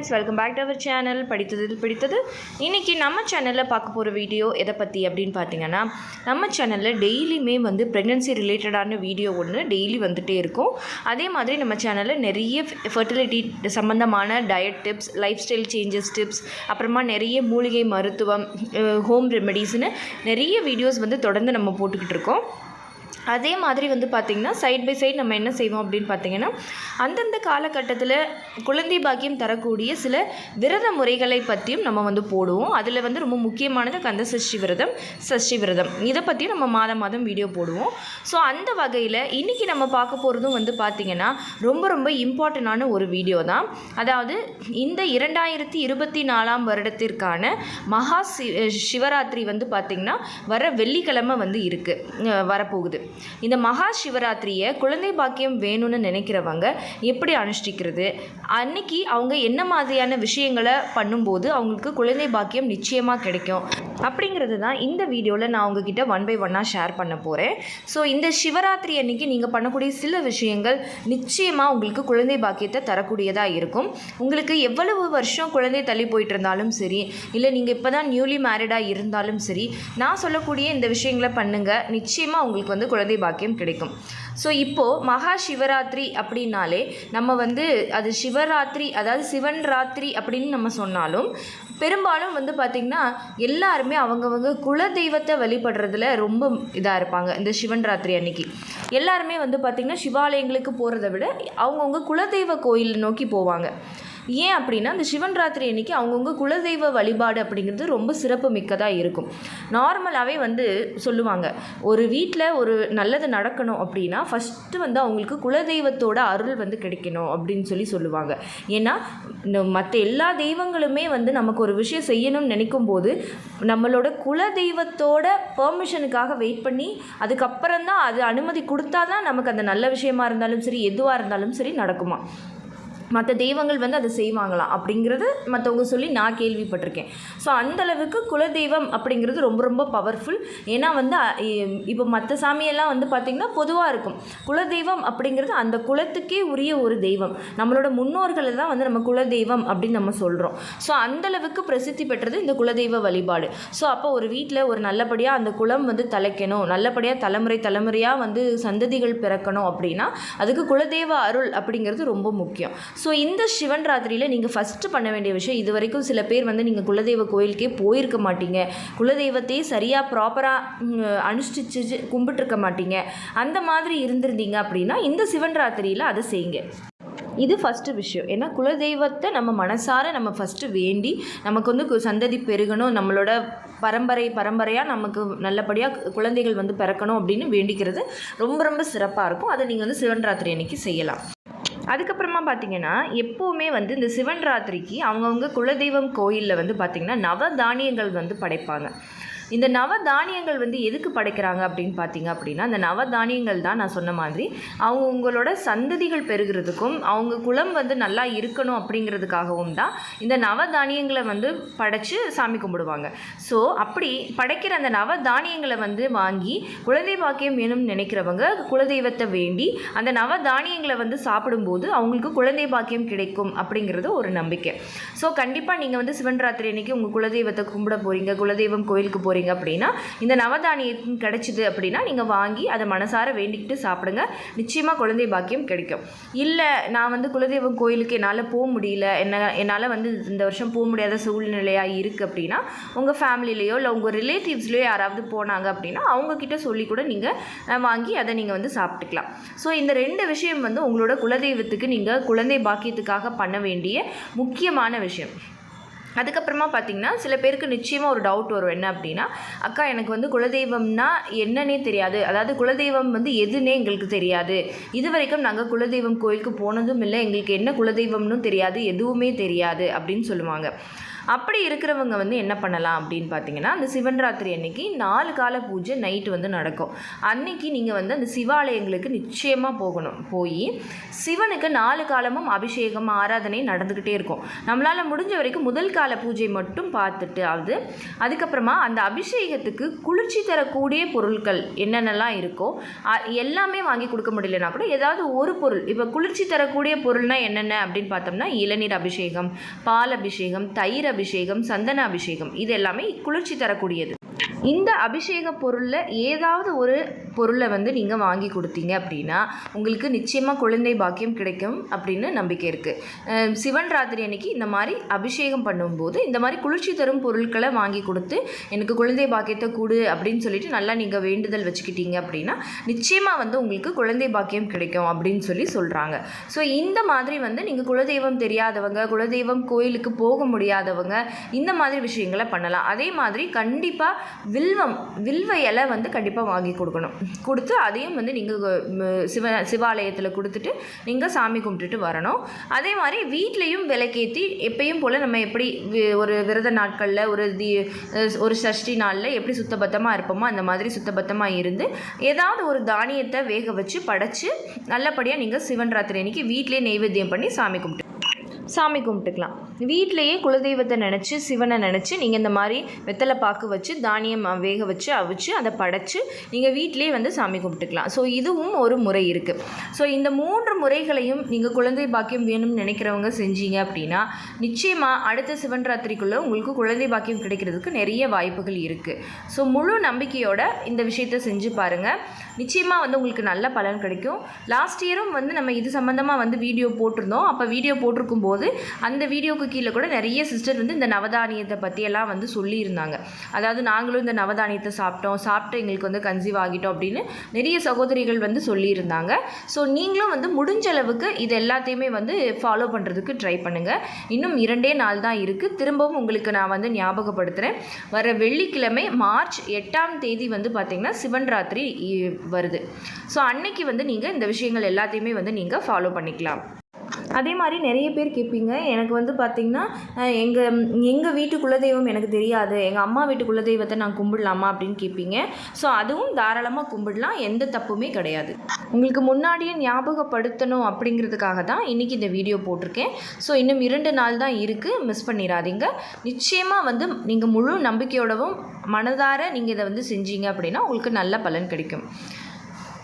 Friends welcome back to our channel படித்ததில் பிடித்தது. இன்றைக்கி நம்ம சேனலில் பார்க்க போகிற வீடியோ எதை பற்றி அப்படின்னு பார்த்தீங்கன்னா நம்ம சேனலில் டெய்லியுமே வந்து ப்ரெக்னென்சி ரிலேட்டடான வீடியோ ஒன்று டெய்லி வந்துகிட்டே இருக்கும். அதே மாதிரி நம்ம சேனலில் நிறைய ஃபெர்டிலிட்டி சம்மந்தமான diet tips lifestyle changes tips அப்புறமா நிறைய மூலிகை மருத்துவம் ஹோம் ரெமெடிஸ்னு நிறைய வீடியோஸ் வந்து தொடர்ந்து நம்ம போட்டுக்கிட்டு இருக்கோம். அதே மாதிரி வந்து பார்த்திங்கன்னா சைட் பை சைடு நம்ம என்ன செய்வோம் அப்படின்னு பார்த்திங்கன்னா அந்தந்த காலகட்டத்தில் குழந்தை பாக்கியம் தரக்கூடிய சில விரத முறைகளை பற்றியும் நம்ம வந்து போடுவோம். அதில் வந்து ரொம்ப முக்கியமானது கந்த சஷ்டி விரதம் சஷ்டி விரதம். இதை பற்றியும் நம்ம மாதம் மாதம் வீடியோ போடுவோம். ஸோ அந்த வகையில் இன்றைக்கி நம்ம பார்க்க போகிறதும் வந்து பார்த்திங்கன்னா ரொம்ப ரொம்ப இம்பார்ட்டண்டான ஒரு வீடியோ தான். அதாவது இந்த இரண்டாயிரத்தி இருபத்தி நாலாம் வருடத்திற்கான மகா சிவராத்திரி வந்து பார்த்திங்கன்னா வர வெள்ளிக்கிழமை வந்து இருக்குது வரப்போகுது. இந்த மகா சிவராத்திரியை குழந்தை பாக்கியம் வேணும்னு நினைக்கிறவங்க எப்படி அனுஷ்டிக்கிறது? அன்னைக்கு அவங்க என்ன மாதிரியான விஷயங்களை பண்ணும்போது அவங்களுக்கு குழந்தை பாக்கியம் நிச்சயமாக கிடைக்கும். அப்படிங்கிறது தான் இந்த வீடியோவில் நான் உங்ககிட்ட ஒன் பை ஒன்னாக ஷேர் பண்ண போகிறேன் ஸோ இந்த சிவராத்திரி அன்னைக்கு நீங்கள் பண்ணக்கூடிய சில விஷயங்கள் நிச்சயமாக உங்களுக்கு குழந்தை பாக்கியத்தை தரக்கூடியதாக இருக்கும். உங்களுக்கு எவ்வளவு வருஷம் குழந்தை தள்ளி போயிட்டு இருந்தாலும் சரி இல்லை நீங்கள் இப்போ தான் நியூலி மேரிடாக இருந்தாலும் சரி நான் சொல்லக்கூடிய இந்த விஷயங்களை பண்ணுங்கள் நிச்சயமாக உங்களுக்கு வந்து குழந்தை பாக்கியம் கிடைக்கும். ஸோ இப்போது மகா சிவராத்திரி அப்படின்னாலே நம்ம வந்து அது சிவராத்திரி அதாவது சிவன் ராத்திரி அப்படின்னு நம்ம சொன்னாலும் பெரும்பாலும் வந்து பார்த்திங்கன்னா எல்லாருமே அவங்கவங்க குல தெய்வத்தை வழிபடுறதுல ரொம்ப இதாக இருப்பாங்க இந்த சிவன் ராத்திரி அன்னைக்கு. எல்லாருமே வந்து பார்த்திங்கன்னா சிவாலயங்களுக்கு போகிறத விட அவங்கவுங்க குலதெய்வ கோயில் நோக்கி போவாங்க. ஏன் அப்படின்னா அந்த சிவன் ராத்திரி அன்னைக்கு அவங்கவுங்க குலதெய்வ வழிபாடு அப்படிங்கிறது ரொம்ப சிறப்பு மிக்கதாக இருக்கும் நார்மலாகவே வந்து சொல்லுவாங்க ஒரு வீட்டில் ஒரு நல்லது நடக்கணும் அப்படின்னா ஃபஸ்ட்டு வந்து அவங்களுக்கு குலதெய்வத்தோட அருள் வந்து கிடைக்கணும் அப்படின்னு சொல்லி சொல்லுவாங்க. ஏன்னா மற்ற எல்லா தெய்வங்களுமே வந்து நமக்கு ஒரு விஷயம் செய்யணும்னு நினைக்கும் போது நம்மளோட குலதெய்வத்தோட பெர்மிஷனுக்காக வெயிட் பண்ணி அதுக்கப்புறம் தான் அது அனுமதி கொடுத்தா தான் நமக்கு அந்த நல்ல விஷயமா இருந்தாலும் சரி எதுவாக இருந்தாலும் சரி நடக்குமா? மற்ற தெய்வங்கள் வந்து அதை செய்வாங்களாம் அப்படிங்கிறது மற்றவங்க சொல்லி நான் கேள்விப்பட்டிருக்கேன். ஸோ அந்தளவுக்கு குலதெய்வம் அப்படிங்கிறது ரொம்ப ரொம்ப பவர்ஃபுல் ஏன்னா வந்து இப்போ மற்ற சாமியெல்லாம் வந்து பார்த்திங்கன்னா பொதுவாக இருக்கும். குலதெய்வம் அப்படிங்கிறது அந்த குலத்துக்கே உரிய ஒரு தெய்வம். நம்மளோட முன்னோர்களை தான் வந்து நம்ம குலதெய்வம் அப்படின்னு நம்ம சொல்கிறோம் ஸோ அந்தளவுக்கு பிரசித்தி பெற்றது இந்த குலதெய்வ வழிபாடு. ஸோ அப்போ ஒரு வீட்டில் ஒரு நல்லபடியாக அந்த குலம் வந்து தலைக்கணும். நல்லபடியாக தலைமுறை தலைமுறையாக வந்து சந்ததிகள் பிறக்கணும் அப்படின்னா அதுக்கு குலதெய்வ அருள் அப்படிங்கிறது ரொம்ப முக்கியம். ஸோ இந்த சிவன் ராத்திரியில் நீங்கள் ஃபஸ்ட்டு பண்ண வேண்டிய விஷயம் இது வரைக்கும் சில பேர் வந்து நீங்கள் குலதெய்வ கோயிலுக்கே போயிருக்க மாட்டீங்க. குலதெய்வத்தையே சரியாக ப்ராப்பராக அனுஷ்டிச்சு கும்பிட்டுருக்க மாட்டீங்க. அந்த மாதிரி இருந்திருந்தீங்க அப்படின்னா இந்த சிவன் ராத்திரியில் அதை செய்யுங்க. இது ஃபஸ்ட்டு விஷயம். ஏன்னா குலதெய்வத்தை நம்ம மனசார நம்ம ஃபஸ்ட்டு வேண்டி நமக்கு வந்து கு- சந்ததி பெருகணும் நம்மளோட பரம்பரை பரம்பரையாக நமக்கு நல்லபடியாக குழந்தைகள் வந்து பிறக்கணும் அப்படின்னு வேண்டிக்கிறது ரொம்ப ரொம்ப சிறப்பாக இருக்கும். அதை நீங்கள் வந்து சிவன் ராத்திரி அன்னைக்கு செய்யலாம். அதுக்கப்புறமா பார்த்தீங்கன்னா எப்போவுமே வந்து இந்த சிவன் ராத்திரிக்கு அவங்கவுங்க குலதெய்வம் கோயிலில் வந்து பார்த்திங்கன்னா நவ தானியங்கள் வந்து படைப்பாங்க. இந்த நவ தானியங்கள் வந்து எதுக்கு படைக்கிறாங்க அப்படின்னு பார்த்தீங்க அப்படின்னா அந்த நவ தானியங்கள் தான் நான் சொன்ன மாதிரி அவங்கவுங்களோட சந்ததிகள் பெருகிறதுக்கும் அவங்க குலம் வந்து நல்லா இருக்கணும் அப்படிங்கிறதுக்காகவும் தான் இந்த நவ தானியங்களை வந்து படைச்சு சாமி கும்பிடுவாங்க. ஸோ அப்படி படைக்கிற அந்த நவ தானியங்களை வந்து வாங்கி குலதெய்வ பாக்கியம் வேணும்னு நினைக்கிறவங்க குலதெய்வத்தை வேண்டி அந்த நவ தானியங்களை வந்து சாப்பிடும்போது அவங்களுக்கு குழந்தை பாக்கியம் கிடைக்கும் அப்படிங்கிறது ஒரு நம்பிக்கை. ஸோ கண்டிப்பாக நீங்கள் வந்து சிவன் ராத்திரி அன்னைக்கு உங்கள் குலதெய்வத்தை கும்பிட போகிறீங்க குலதெய்வம் கோயிலுக்கு போகிறீங்க அப்படின்னா இந்த நவதானியம் கிடைச்சிது அப்படின்னா நீங்கள் வாங்கி அதை மனசார வேண்டிக்கிட்டு சாப்பிடுங்க. நிச்சயமாக குழந்தை பாக்கியம் கிடைக்கும். இல்லை நான் வந்து குலதெய்வம் கோயிலுக்கு என்னால் போக முடியல என்ன என்னால் வந்து இந்த வருஷம் போக முடியாத சூழ்நிலையாக இருக்குது அப்படின்னா உங்கள் ஃபேமிலிலேயோ இல்லை உங்கள் ரிலேட்டிவ்ஸ்லேயோ யாராவது போனாங்க அப்படின்னா அவங்கக்கிட்ட சொல்லி கூட நீங்கள் வாங்கி அதை நீங்கள் வந்து சாப்பிட்டுக்கலாம். ஸோ இந்த ரெண்டு விஷயம் வந்து உங்களோட குலதெய்வத்துக்கு நீங்கள் குழந்தை பாக்கியத்துக்காக பண்ண வேண்டிய முக்கியமான விஷயம். அதுக்கப்புறமா பார்த்தீங்கன்னா சில பேருக்கு நிச்சயமாக ஒரு டவுட் வரும். என்ன அப்படின்னா அக்கா எனக்கு வந்து குலதெய்வம்னா என்னன்னே தெரியாது. அதாவது குலதெய்வம் வந்து எதுன்னே எங்களுக்கு தெரியாது. இது வரைக்கும் நாங்கள் குலதெய்வம் கோயிலுக்கு போனதும் இல்லை. எங்களுக்கு என்ன குலதெய்வம்னு தெரியாது. எதுவுமே தெரியாது. அப்படின்னு சொல்லுவாங்க. அப்படி இருக்கிறவங்க வந்து என்ன பண்ணலாம் அப்படின்னு பார்த்தீங்கன்னா அந்த சிவன் ராத்திரி அன்னைக்கு நாலு கால பூஜை நைட்டு வந்து நடக்கும். அன்னைக்கு நீங்கள் வந்து அந்த சிவாலயங்களுக்கு நிச்சயமாக போகணும். போய் சிவனுக்கு நாலு காலமும் அபிஷேகம் ஆராதனை நடந்துக்கிட்டே இருக்கும். நம்மளால் முடிஞ்ச வரைக்கும் முதல் கால பூஜை மட்டும் பார்த்துட்டு ஆகுது அதுக்கப்புறமா அந்த அபிஷேகத்துக்கு குளிர்ச்சி தரக்கூடிய பொருட்கள் என்னென்னலாம் இருக்கோ எல்லாமே வாங்கி கொடுக்க முடியலனா கூட ஏதாவது ஒரு பொருள் இப்போ குளிர்ச்சி தரக்கூடிய பொருள்னால் என்னென்ன அப்படின்னு பார்த்தோம்னா இளநீர் அபிஷேகம் பால் அபிஷேகம் தயிர் அபிஷேகம் சந்தன அபிஷேகம் இது எல்லாமே குளிர்ச்சி தரக்கூடியது. இந்த அபிஷேக பொருளில் ஏதாவது ஒரு பொருளை வந்து நீங்கள் வாங்கி கொடுத்தீங்க அப்படின்னா உங்களுக்கு நிச்சயமாக குழந்தை பாக்கியம் கிடைக்கும் அப்படின்னு நம்பிக்கை இருக்குது சிவன் ராத்திரி அன்னைக்கு இந்த மாதிரி அபிஷேகம் பண்ணும்போது இந்த மாதிரி குளிர்ச்சி தரும் பொருட்களை வாங்கி கொடுத்து எனக்கு குழந்தை பாக்கியத்தை கொடு அப்படின்னு சொல்லிட்டு நல்லா நீங்கள் வேண்டுதல் வச்சுக்கிட்டீங்க அப்படின்னா நிச்சயமாக வந்து உங்களுக்கு குழந்தை பாக்கியம் கிடைக்கும் அப்படின்னு சொல்லி சொல்கிறாங்க ஸோ இந்த மாதிரி வந்து நீங்கள் குலதெய்வம் தெரியாதவங்க குலதெய்வம் கோயிலுக்கு போக முடியாதவங்க இந்த மாதிரி விஷயங்களை பண்ணலாம். அதே மாதிரி கண்டிப்பாக வில்வம் வில்வ இலை வந்து கண்டிப்பாக வாங்கி கொடுக்கணும். கொடுத்து அதையும் வந்து நீங்கள் சிவ சிவாலயத்தில் கொடுத்துட்டு நீங்கள் சாமி கும்பிட்டுட்டு வரணும். அதே மாதிரி வீட்லேயும் விளக்கேற்றி எப்பயும் போல் நம்ம எப்படி வி- ஒரு விரத நாட்களில் ஒரு தி ஒரு சஷ்டி நாளில் எப்படி சுத்தபத்தமாக இருப்போமோ அந்த மாதிரி சுத்தபத்தமாக இருந்து ஏதாவது ஒரு தானியத்தை வேக வச்சு படைச்சு நல்லபடியாக நீங்கள் சிவன் ராத்திரி அன்னைக்கு வீட்டிலே நெய்வேத்தியம் பண்ணி சாமி கும்பிட்டு சாமி கும்பிட்டுக்கலாம். வீட்டிலையே குலதெய்வத்தை நினச்சி சிவனை நினச்சி நீங்கள் இந்த மாதிரி வெத்தலை பாக்கு வச்சு தானியம் வேக வச்சு அவிச்சு அதை படைச்சு நீங்கள் வீட்டிலேயே வந்து சாமி கும்பிட்டுக்கலாம். ஸோ இதுவும் ஒரு முறை இருக்குது ஸோ இந்த மூன்று முறைகளையும் நீங்கள் குழந்தை பாக்கியம் வேணும்னு நினைக்கிறவங்க செஞ்சீங்க அப்படின்னா நிச்சயமாக அடுத்த சிவன் ராத்திரிக்குள்ளே உங்களுக்கு குழந்தை பாக்கியம் கிடைக்கிறதுக்கு நிறைய வாய்ப்புகள் இருக்குது ஸோ முழு நம்பிக்கையோட இந்த விஷயத்தை செஞ்சு பாருங்கள் நிச்சயமாக வந்து உங்களுக்கு நல்ல பலன் கிடைக்கும். லாஸ்ட் இயரும் வந்து நம்ம இது சம்மந்தமாக வந்து வீடியோ போட்டிருந்தோம். அப்போ வீடியோ போட்டிருக்கும் போது அந்த வீடியோக்கு கீழே கூட நிறைய சிஸ்டர் வந்து இந்த நவதானியத்தை பற்றியெல்லாம் வந்து சொல்லியிருந்தாங்க. அதாவது நாங்களும் இந்த நவதானியத்தை சாப்பிட்டோம் சாப்பிட்டு எங்களுக்கு வந்து கன்சீவ் ஆகிட்டோம் அப்படின்னு நிறைய சகோதரிகள் வந்து சொல்லியிருந்தாங்க. ஸோ நீங்களும் வந்து முடிஞ்ச அளவுக்கு இது எல்லாத்தையுமே வந்து ஃபாலோ பண்ணுறதுக்கு ட்ரை பண்ணுங்கள் இன்னும் இரண்டே நாள் தான் இருக்குது திரும்பவும் உங்களுக்கு நான் வந்து ஞாபகப்படுத்துகிறேன் வர வெள்ளிக்கிழமை மார்ச் எட்டாம் தேதி வந்து பார்த்திங்கன்னா சிவன் ராத்திரி வருது. ஸோ அன்னைக்கு வந்து நீங்கள் இந்த விஷயங்கள் எல்லாத்தையுமே வந்து நீங்கள் ஃபாலோ பண்ணிக்கலாம். அதே மாதிரி நிறைய பேர் கேட்பீங்க. எனக்கு வந்து பார்த்திங்கன்னா எங்கள் எங்கள் வீட்டு குலதெய்வம் எனக்கு தெரியாது. எங்கள் அம்மா வீட்டு குலதெய்வத்தை நான் கும்பிடலாமா அப்படின்னு கேட்பீங்க. ஸோ அதுவும் தாராளமாக கும்பிடலாம். எந்த தப்புமே கிடையாது. உங்களுக்கு முன்னாடியே ஞாபகப்படுத்தணும் அப்படிங்கிறதுக்காக தான் இன்றைக்கி இந்த வீடியோ போட்டிருக்கேன். ஸோ இன்னும் இரண்டு நாள் தான் இருக்குது மிஸ் பண்ணிடாதீங்க. நிச்சயமாக வந்து நீங்கள் முழு நம்பிக்கையோடவும் மனதார நீங்கள் இதை வந்து செஞ்சீங்க அப்படின்னா உங்களுக்கு நல்ல பலன் கிடைக்கும்.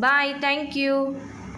Bye thank you